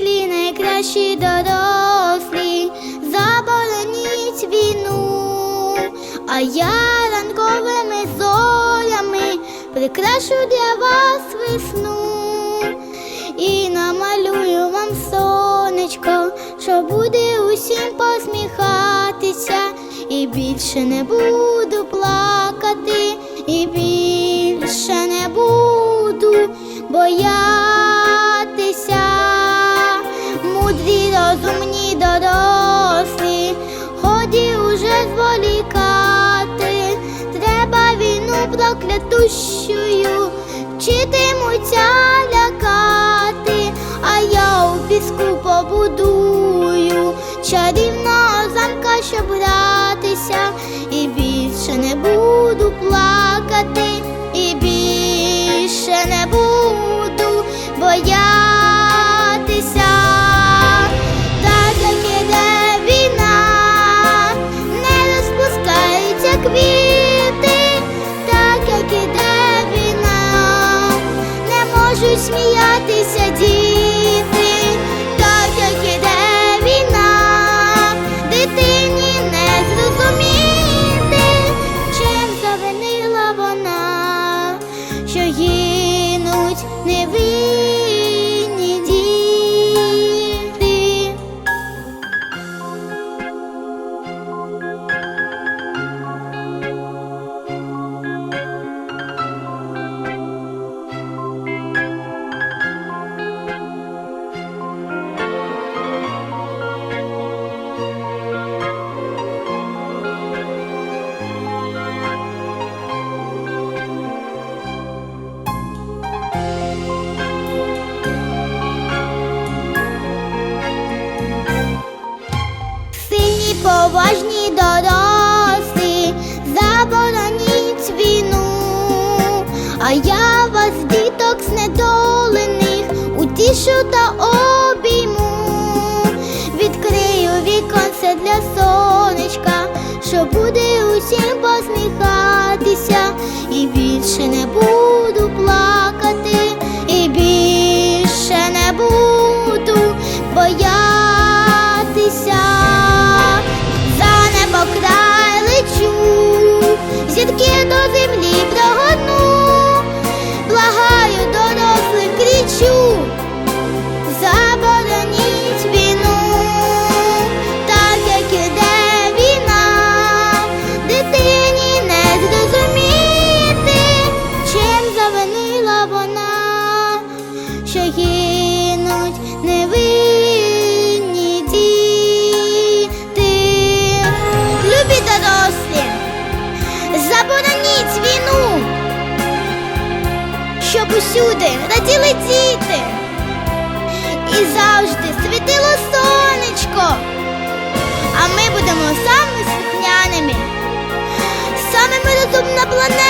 вчителі найкращі дорослі, забороніть війну, а я ранковими зорями прикрашу для вас весну. І намалюю вам сонечко, що буде усім посміхатися, і більше не буду плакати, і більше не буду боятися. Проклятущою, вчитимуться лякати, а я у піску побудую чарівного замка, щоб гратися, і більше не буду плакати, і більше не буду поважні дорослі, забороніть війну, а я вас, діток знедолених, утішу та обійму, відкрию віконце для сонечка, що буде усім посміхатися, і більше не буду гинуть невинні діти. Любі дорослі, забороніть війну, щоб усюди раділи діти і завжди світило сонечко, а ми будемо самими слухняними, самими розумними на планеті. Назбираю